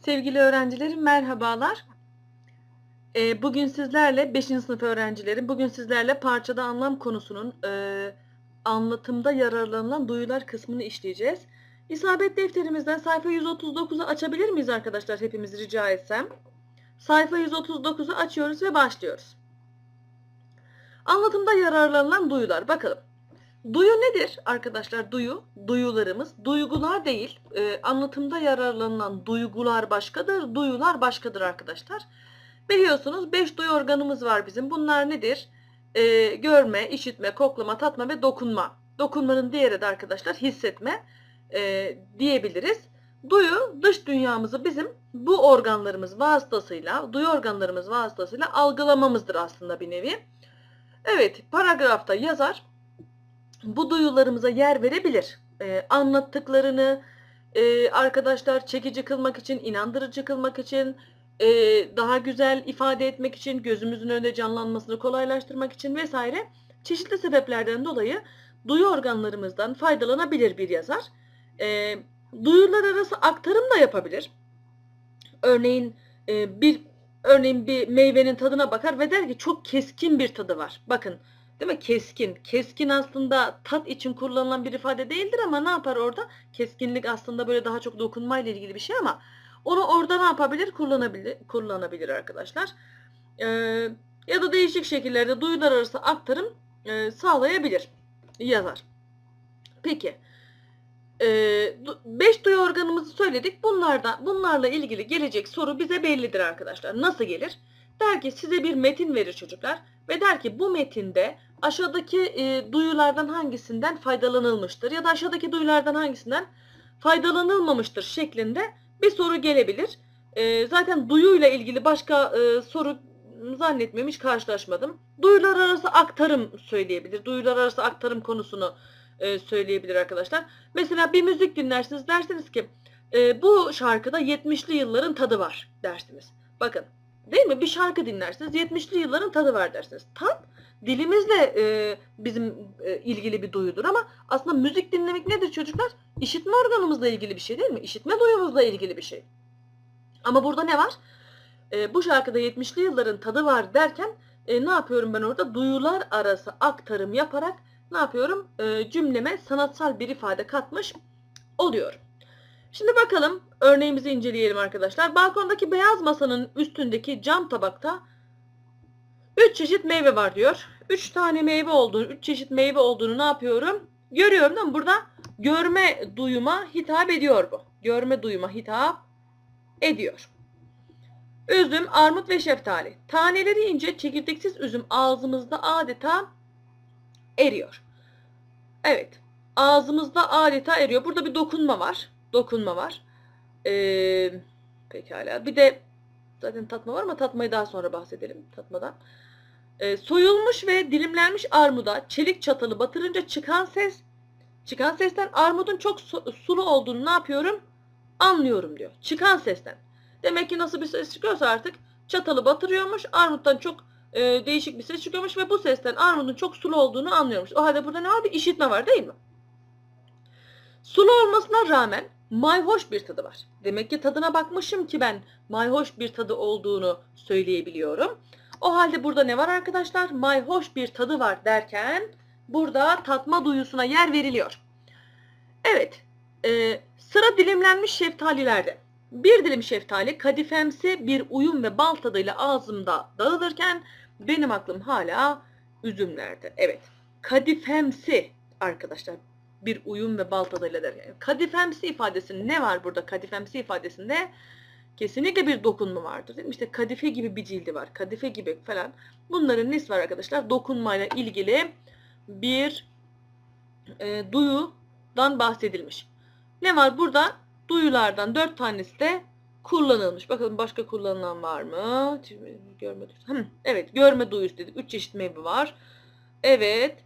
Sevgili öğrencilerim merhabalar. Ee, bugün sizlerle 5. sınıf öğrencilerim, bugün sizlerle parçada anlam konusunun e, anlatımda yararlanılan duyular kısmını işleyeceğiz. İsabet defterimizden sayfa 139'u açabilir miyiz arkadaşlar hepimiz rica etsem? Sayfa 139'u açıyoruz ve başlıyoruz. Anlatımda yararlanılan duyular. Bakalım. Duyu nedir arkadaşlar? Duyu, duyularımız. Duygular değil. Ee, anlatımda yararlanılan duygular başkadır, duyular başkadır arkadaşlar. Biliyorsunuz 5 duyu organımız var bizim. Bunlar nedir? Ee, görme, işitme, koklama, tatma ve dokunma. Dokunmanın diğeri de arkadaşlar hissetme e, diyebiliriz. Duyu dış dünyamızı bizim bu organlarımız vasıtasıyla, duyu organlarımız vasıtasıyla algılamamızdır aslında bir nevi. Evet, paragrafta yazar bu duyularımıza yer verebilir. Ee, anlattıklarını e, arkadaşlar çekici kılmak için, inandırıcı kılmak için, e, daha güzel ifade etmek için, gözümüzün önünde canlanmasını kolaylaştırmak için vesaire çeşitli sebeplerden dolayı duyu organlarımızdan faydalanabilir bir yazar. E, duyular arası aktarım da yapabilir. Örneğin e, bir örneğin bir meyvenin tadına bakar ve der ki çok keskin bir tadı var. Bakın Değil mi? Keskin. Keskin aslında tat için kullanılan bir ifade değildir ama ne yapar orada? Keskinlik aslında böyle daha çok dokunmayla ilgili bir şey ama onu orada ne yapabilir? Kullanabilir, kullanabilir arkadaşlar. Ee, ya da değişik şekillerde duyular arası aktarım e, sağlayabilir yazar. Peki. 5 duyu organımızı söyledik. Bunlardan, bunlarla ilgili gelecek soru bize bellidir arkadaşlar. Nasıl gelir? Der ki size bir metin verir çocuklar ve der ki bu metinde aşağıdaki e, duyulardan hangisinden faydalanılmıştır ya da aşağıdaki duyulardan hangisinden faydalanılmamıştır şeklinde bir soru gelebilir. E, zaten duyuyla ilgili başka e, soru zannetmiyorum hiç karşılaşmadım. Duyular arası aktarım söyleyebilir. Duyular arası aktarım konusunu e, söyleyebilir arkadaşlar. Mesela bir müzik dinlersiniz dersiniz ki e, bu şarkıda 70'li yılların tadı var dersiniz. Bakın değil mi? Bir şarkı dinlersiniz 70'li yılların tadı var dersiniz. Tat dilimizle e, bizim e, ilgili bir duyudur ama aslında müzik dinlemek nedir çocuklar? İşitme organımızla ilgili bir şey değil mi? İşitme duyumuzla ilgili bir şey. Ama burada ne var? E, bu şarkıda 70'li yılların tadı var derken e, ne yapıyorum ben orada? Duyular arası aktarım yaparak ne yapıyorum? E, cümleme sanatsal bir ifade katmış oluyorum. Şimdi bakalım örneğimizi inceleyelim arkadaşlar. Balkondaki beyaz masanın üstündeki cam tabakta 3 çeşit meyve var diyor. 3 tane meyve olduğunu, 3 çeşit meyve olduğunu ne yapıyorum? Görüyorum değil mi? Burada görme duyuma hitap ediyor bu. Görme duyuma hitap ediyor. Üzüm, armut ve şeftali. Taneleri ince, çekirdeksiz üzüm ağzımızda adeta eriyor. Evet. Ağzımızda adeta eriyor. Burada bir dokunma var. Dokunma var. Ee, pekala. Bir de zaten tatma var ama tatmayı daha sonra bahsedelim tatmadan. Ee, soyulmuş ve dilimlenmiş armuda çelik çatalı batırınca çıkan ses çıkan sesten armudun çok su- sulu olduğunu ne yapıyorum? Anlıyorum diyor. Çıkan sesten. Demek ki nasıl bir ses çıkıyorsa artık çatalı batırıyormuş. Armuttan çok e, değişik bir ses çıkıyormuş ve bu sesten armudun çok sulu olduğunu anlıyormuş. O halde burada ne var? Bir işitme var değil mi? Sulu olmasına rağmen mayhoş bir tadı var. Demek ki tadına bakmışım ki ben mayhoş bir tadı olduğunu söyleyebiliyorum. O halde burada ne var arkadaşlar? Mayhoş bir tadı var derken burada tatma duyusuna yer veriliyor. Evet, e, sıra dilimlenmiş şeftalilerde. Bir dilim şeftali kadifemsi bir uyum ve bal tadıyla ağzımda dağılırken benim aklım hala üzümlerde. Evet, kadifemsi arkadaşlar bir uyum ve bal tadıyla derken. Kadifemsi ifadesinin ne var burada kadifemsi ifadesinde? Kesinlikle bir dokunma vardır. Değil mi? İşte kadife gibi bir cildi var. Kadife gibi falan. Bunların nesi var arkadaşlar? Dokunmayla ilgili bir e, duyudan bahsedilmiş. Ne var burada? Duyulardan dört tanesi de kullanılmış. Bakalım başka kullanılan var mı? Görme duyusu. Evet görme duyusu dedik. Üç çeşit meyve var. Evet.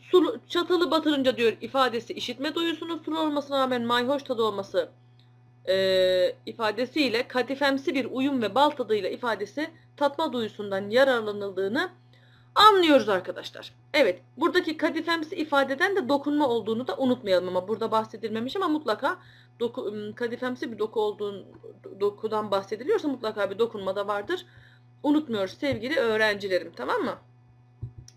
Sulu, çatalı batırınca diyor ifadesi işitme duyusunun sulu olmasına rağmen mayhoş tadı olması e, ifadesiyle katifemsi bir uyum ve bal tadıyla ifadesi tatma duyusundan yararlanıldığını Anlıyoruz arkadaşlar. Evet, buradaki kadifemsi ifadeden de dokunma olduğunu da unutmayalım ama burada bahsedilmemiş ama mutlaka doku, kadifemsi bir doku olduğun dokudan bahsediliyorsa mutlaka bir dokunma da vardır. Unutmuyoruz sevgili öğrencilerim, tamam mı?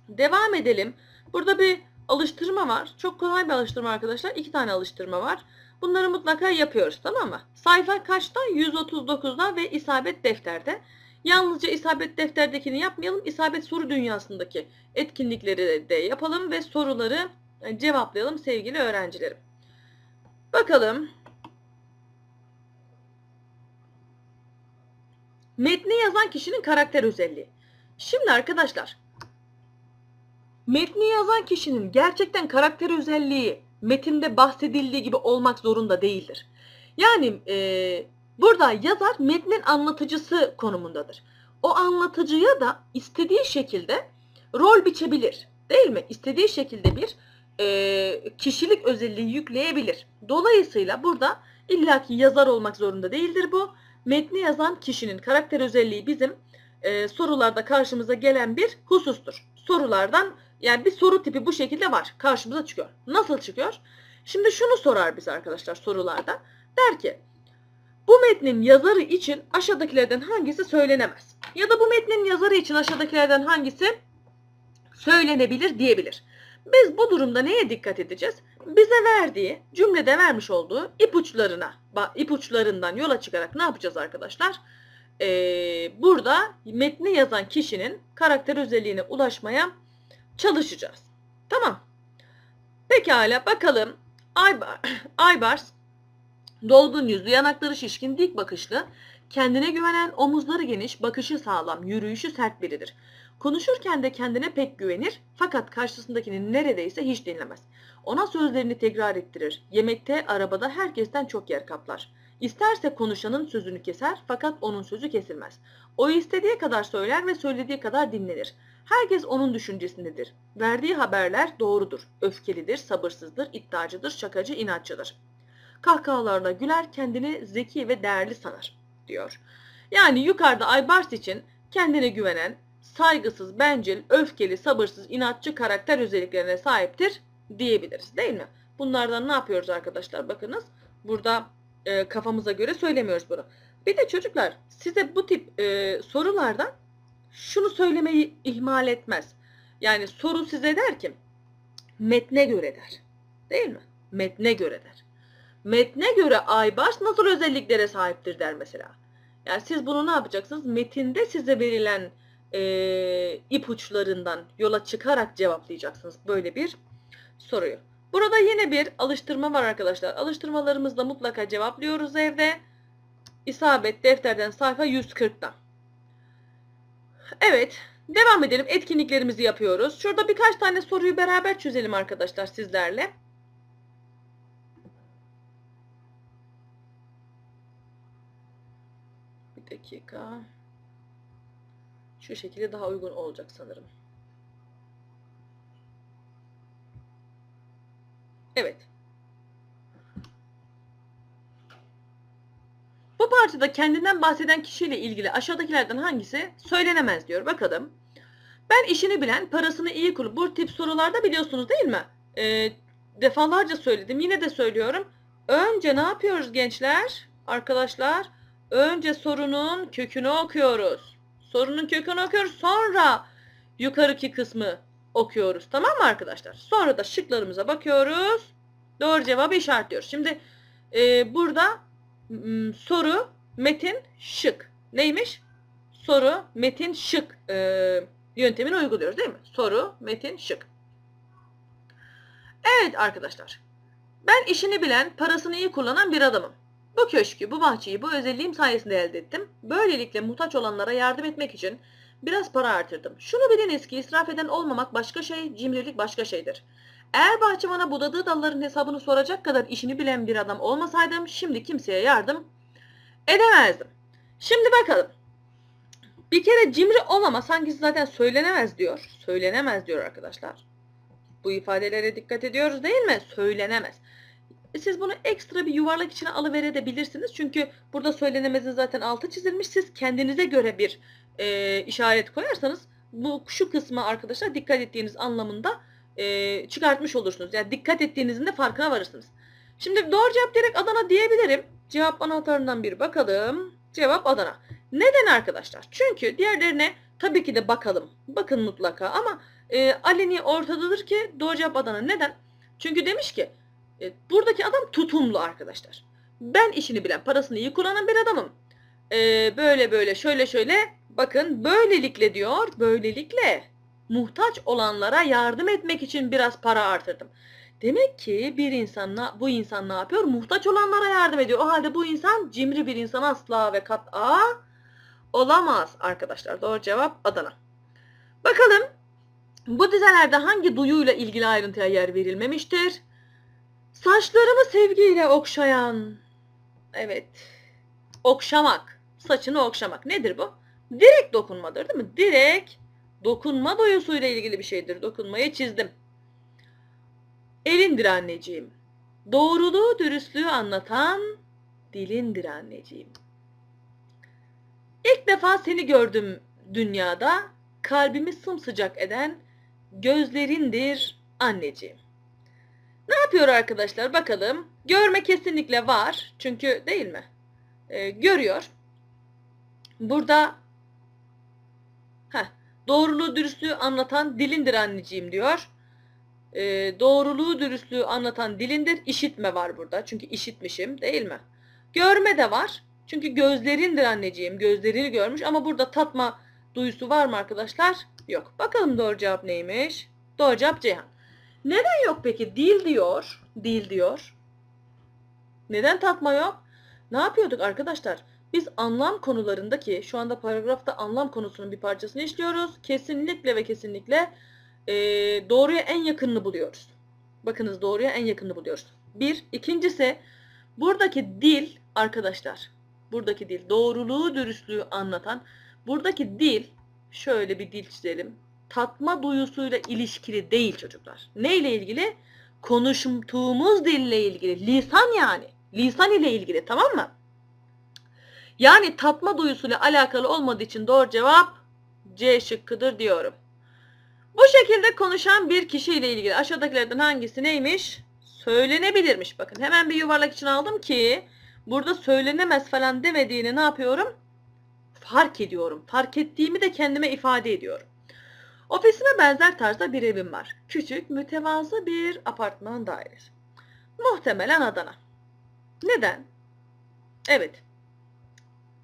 Devam edelim. Burada bir alıştırma var. Çok kolay bir alıştırma arkadaşlar. İki tane alıştırma var. Bunları mutlaka yapıyoruz, tamam mı? Sayfa kaçta? 139'da ve isabet defterde. Yalnızca isabet defterdekini yapmayalım. İsabet soru dünyasındaki etkinlikleri de yapalım ve soruları e, cevaplayalım sevgili öğrencilerim. Bakalım. Metni yazan kişinin karakter özelliği. Şimdi arkadaşlar, metni yazan kişinin gerçekten karakter özelliği metinde bahsedildiği gibi olmak zorunda değildir. Yani e, burada yazar metnin anlatıcısı konumundadır. O anlatıcıya da istediği şekilde rol biçebilir. Değil mi? İstediği şekilde bir e, kişilik özelliği yükleyebilir. Dolayısıyla burada illaki yazar olmak zorunda değildir bu. Metni yazan kişinin karakter özelliği bizim e, sorularda karşımıza gelen bir husustur. Sorulardan yani bir soru tipi bu şekilde var. Karşımıza çıkıyor. Nasıl çıkıyor? Şimdi şunu sorar bize arkadaşlar sorularda. Der ki bu metnin yazarı için aşağıdakilerden hangisi söylenemez? Ya da bu metnin yazarı için aşağıdakilerden hangisi söylenebilir diyebilir. Biz bu durumda neye dikkat edeceğiz? Bize verdiği, cümlede vermiş olduğu ipuçlarına, ipuçlarından yola çıkarak ne yapacağız arkadaşlar? Ee, burada metni yazan kişinin karakter özelliğine ulaşmaya çalışacağız. Tamam. Pekala bakalım. Aybar, Aybars dolgun yüzlü, yanakları şişkin, dik bakışlı, kendine güvenen, omuzları geniş, bakışı sağlam, yürüyüşü sert biridir. Konuşurken de kendine pek güvenir fakat karşısındakini neredeyse hiç dinlemez. Ona sözlerini tekrar ettirir. Yemekte, arabada herkesten çok yer kaplar. İsterse konuşanın sözünü keser fakat onun sözü kesilmez. O istediği kadar söyler ve söylediği kadar dinlenir. Herkes onun düşüncesindedir. Verdiği haberler doğrudur. Öfkelidir, sabırsızdır, iddiacıdır, şakacı, inatçıdır. Kahkahalarla güler, kendini zeki ve değerli sanar, diyor. Yani yukarıda Aybars için kendine güvenen, saygısız, bencil, öfkeli, sabırsız, inatçı karakter özelliklerine sahiptir diyebiliriz değil mi? Bunlardan ne yapıyoruz arkadaşlar? Bakınız burada e, kafamıza göre söylemiyoruz bunu. Bir de çocuklar size bu tip e, sorulardan şunu söylemeyi ihmal etmez. Yani soru size der ki metne göre der. Değil mi? Metne göre der. Metne göre Aybars nasıl özelliklere sahiptir der mesela. Yani siz bunu ne yapacaksınız? Metinde size verilen e, ipuçlarından yola çıkarak cevaplayacaksınız böyle bir soruyu. Burada yine bir alıştırma var arkadaşlar. Alıştırmalarımızda mutlaka cevaplıyoruz evde. İsabet defterden sayfa 140'ta. Evet, devam edelim. Etkinliklerimizi yapıyoruz. Şurada birkaç tane soruyu beraber çözelim arkadaşlar sizlerle. Bir dakika. Şu şekilde daha uygun olacak sanırım. Evet. Bu parçada kendinden bahseden kişiyle ilgili aşağıdakilerden hangisi söylenemez diyor. Bakalım. Ben işini bilen, parasını iyi kullan. Bu tip sorularda biliyorsunuz değil mi? Ee, defalarca söyledim. Yine de söylüyorum. Önce ne yapıyoruz gençler? Arkadaşlar. Önce sorunun kökünü okuyoruz. Sorunun kökünü okuyoruz. Sonra yukarıki kısmı okuyoruz. Tamam mı arkadaşlar? Sonra da şıklarımıza bakıyoruz. Doğru cevabı işaretliyoruz. Şimdi e, burada soru, metin, şık. Neymiş? Soru, metin, şık e, yöntemini uyguluyoruz değil mi? Soru, metin, şık. Evet arkadaşlar. Ben işini bilen, parasını iyi kullanan bir adamım. Bu köşkü, bu bahçeyi bu özelliğim sayesinde elde ettim. Böylelikle muhtaç olanlara yardım etmek için biraz para artırdım. Şunu biliniz ki israf eden olmamak başka şey, cimrilik başka şeydir. Eğer bahçıvana budadığı dalların hesabını soracak kadar işini bilen bir adam olmasaydım şimdi kimseye yardım edemezdim. Şimdi bakalım. Bir kere cimri olmamak hangisi zaten söylenemez diyor. Söylenemez diyor arkadaşlar. Bu ifadelere dikkat ediyoruz değil mi? Söylenemez. E Siz bunu ekstra bir yuvarlak içine alıverebilirsiniz. Çünkü burada söylenemezin zaten altı çizilmiş. Siz kendinize göre bir e, işaret koyarsanız bu şu kısma arkadaşlar dikkat ettiğiniz anlamında e, çıkartmış olursunuz. Yani dikkat ettiğinizin de farkına varırsınız. Şimdi doğru cevap direkt Adana diyebilirim. Cevap anahtarından bir bakalım. Cevap Adana. Neden arkadaşlar? Çünkü diğerlerine tabii ki de bakalım. Bakın mutlaka ama e, aleni ortadadır ki doğru cevap Adana. Neden? Çünkü demiş ki e, buradaki adam tutumlu arkadaşlar. Ben işini bilen, parasını iyi kullanan bir adamım. E, böyle böyle şöyle şöyle bakın böylelikle diyor. Böylelikle muhtaç olanlara yardım etmek için biraz para artırdım. Demek ki bir insan bu insan ne yapıyor? Muhtaç olanlara yardım ediyor. O halde bu insan cimri bir insan asla ve kat'a olamaz arkadaşlar. Doğru cevap Adana. Bakalım bu dizelerde hangi duyuyla ilgili ayrıntıya yer verilmemiştir? Saçlarımı sevgiyle okşayan. Evet. Okşamak. Saçını okşamak. Nedir bu? Direkt dokunmadır değil mi? Direkt dokunma duyusuyla ilgili bir şeydir. Dokunmayı çizdim. Elindir anneciğim. Doğruluğu, dürüstlüğü anlatan dilindir anneciğim. İlk defa seni gördüm dünyada, kalbimi sımsıcak eden gözlerindir anneciğim. Ne yapıyor arkadaşlar bakalım. Görme kesinlikle var. Çünkü değil mi? Ee, görüyor. Burada heh, doğruluğu dürüstlüğü anlatan dilindir anneciğim diyor. Ee, doğruluğu dürüstlüğü anlatan dilindir. İşitme var burada. Çünkü işitmişim değil mi? Görme de var. Çünkü gözlerindir anneciğim. Gözlerini görmüş ama burada tatma duyusu var mı arkadaşlar? Yok. Bakalım doğru cevap neymiş? Doğru cevap Ceyhan. Neden yok peki? Dil diyor. Dil diyor. Neden tatma yok? Ne yapıyorduk arkadaşlar? Biz anlam konularındaki şu anda paragrafta anlam konusunun bir parçasını işliyoruz. Kesinlikle ve kesinlikle e, doğruya en yakınını buluyoruz. Bakınız doğruya en yakınını buluyoruz. Bir. ikincisi buradaki dil arkadaşlar. Buradaki dil doğruluğu dürüstlüğü anlatan buradaki dil şöyle bir dil çizelim. Tatma duyusuyla ilişkili değil çocuklar. Neyle ilgili? Konuştuğumuz dille ilgili. Lisan yani. Lisan ile ilgili tamam mı? Yani tatma duyusuyla alakalı olmadığı için doğru cevap C şıkkıdır diyorum. Bu şekilde konuşan bir kişiyle ilgili aşağıdakilerden hangisi neymiş? Söylenebilirmiş. Bakın hemen bir yuvarlak için aldım ki burada söylenemez falan demediğini ne yapıyorum? Fark ediyorum. Fark ettiğimi de kendime ifade ediyorum. Ofisime benzer tarzda bir evim var. Küçük, mütevazı bir apartman dairesi. Muhtemelen Adana. Neden? Evet.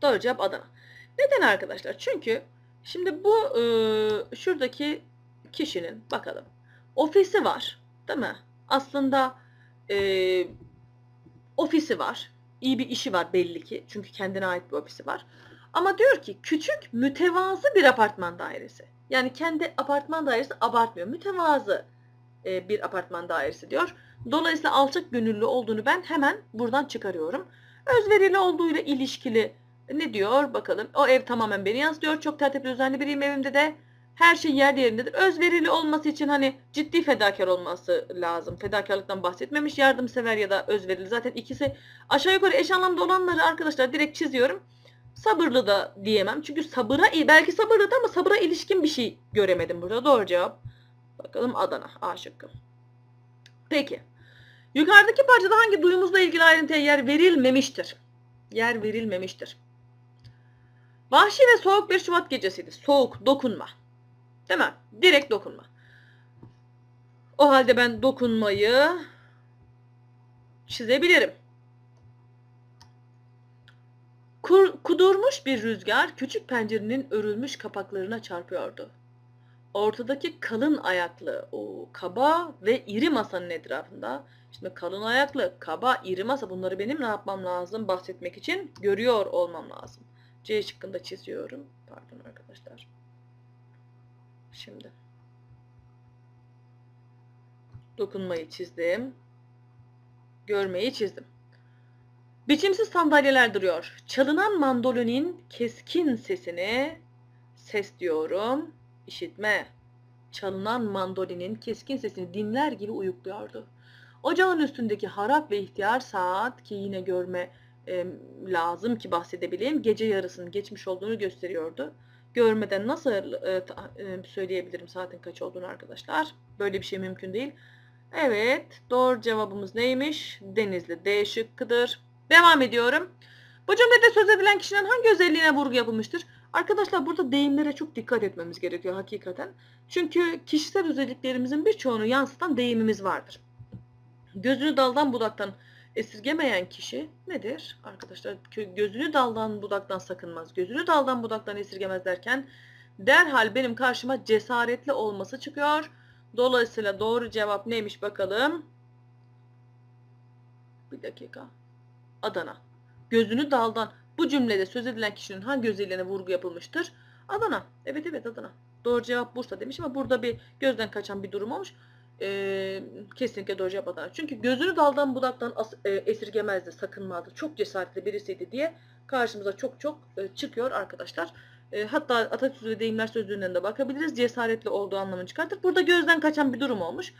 Doğru cevap Adana. Neden arkadaşlar? Çünkü şimdi bu e, şuradaki kişinin bakalım ofisi var değil mi? Aslında e, ofisi var. İyi bir işi var belli ki. Çünkü kendine ait bir ofisi var. Ama diyor ki küçük mütevazı bir apartman dairesi. Yani kendi apartman dairesi abartmıyor. Mütevazı e, bir apartman dairesi diyor. Dolayısıyla alçak gönüllü olduğunu ben hemen buradan çıkarıyorum. Özverili olduğuyla ilişkili ne diyor bakalım. O ev tamamen beni yansıtıyor. Çok tertipli düzenli biriyim evimde de. Her şey yer yerindedir. Özverili olması için hani ciddi fedakar olması lazım. Fedakarlıktan bahsetmemiş. Yardımsever ya da özverili. Zaten ikisi aşağı yukarı eş anlamda olanları arkadaşlar direkt çiziyorum. Sabırlı da diyemem. Çünkü sabıra belki sabırlı da ama sabıra ilişkin bir şey göremedim burada. Doğru cevap. Bakalım Adana. A şıkkı. Peki. Yukarıdaki parçada hangi duyumuzla ilgili ayrıntıya yer verilmemiştir? Yer verilmemiştir. Vahşi ve soğuk bir Şubat gecesiydi. Soğuk, dokunma. Değil mi? Direkt dokunma. O halde ben dokunmayı çizebilirim. Kur, kudurmuş bir rüzgar küçük pencerenin örülmüş kapaklarına çarpıyordu. Ortadaki kalın ayaklı, o kaba ve iri masanın etrafında, şimdi kalın ayaklı, kaba, iri masa bunları benim ne yapmam lazım bahsetmek için görüyor olmam lazım. C şıkkında çiziyorum. Pardon arkadaşlar. Şimdi. Dokunmayı çizdim. Görmeyi çizdim. Biçimsiz sandalyeler duruyor. Çalınan mandolinin keskin sesini ses diyorum. işitme. Çalınan mandolinin keskin sesini dinler gibi uyukluyordu. Ocağın üstündeki harap ve ihtiyar saat ki yine görme e, lazım ki bahsedebileyim. Gece yarısının geçmiş olduğunu gösteriyordu. görmeden nasıl e, ta- e, söyleyebilirim saatin kaç olduğunu arkadaşlar? Böyle bir şey mümkün değil. Evet, doğru cevabımız neymiş? Denizli D şıkkıdır. Devam ediyorum. Bu cümlede söz edilen kişinin hangi özelliğine vurgu yapılmıştır? Arkadaşlar burada deyimlere çok dikkat etmemiz gerekiyor hakikaten. Çünkü kişisel özelliklerimizin birçoğunu yansıtan deyimimiz vardır. Gözünü daldan budaktan esirgemeyen kişi nedir? Arkadaşlar gözünü daldan budaktan sakınmaz. Gözünü daldan budaktan esirgemez derken derhal benim karşıma cesaretli olması çıkıyor. Dolayısıyla doğru cevap neymiş bakalım? Bir dakika. Adana. Gözünü daldan. Bu cümlede söz edilen kişinin hangi özelliğine vurgu yapılmıştır? Adana. Evet evet Adana. Doğru cevap Bursa demiş ama burada bir gözden kaçan bir durum olmuş. Ee, kesinlikle doğru cevap Adana. Çünkü gözünü daldan budaktan as- e, esirgemezdi, sakınmazdı. Çok cesaretli birisiydi diye karşımıza çok çok e, çıkıyor arkadaşlar. E, hatta ve deyimler sözlüğünden de bakabiliriz. Cesaretli olduğu anlamını çıkartır. Burada gözden kaçan bir durum olmuş.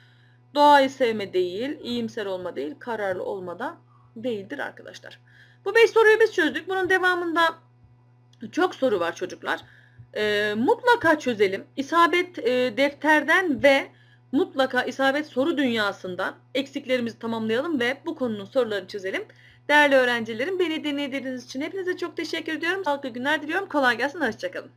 Doğayı sevme değil, iyimser olma değil, kararlı olma da değildir arkadaşlar. Bu 5 soruyu biz çözdük. Bunun devamında çok soru var çocuklar. E, mutlaka çözelim. İsabet e, defterden ve mutlaka isabet soru dünyasından eksiklerimizi tamamlayalım ve bu konunun sorularını çözelim. Değerli öğrencilerim beni dinlediğiniz için hepinize çok teşekkür ediyorum. Sağlıklı günler diliyorum. Kolay gelsin. Hoşçakalın.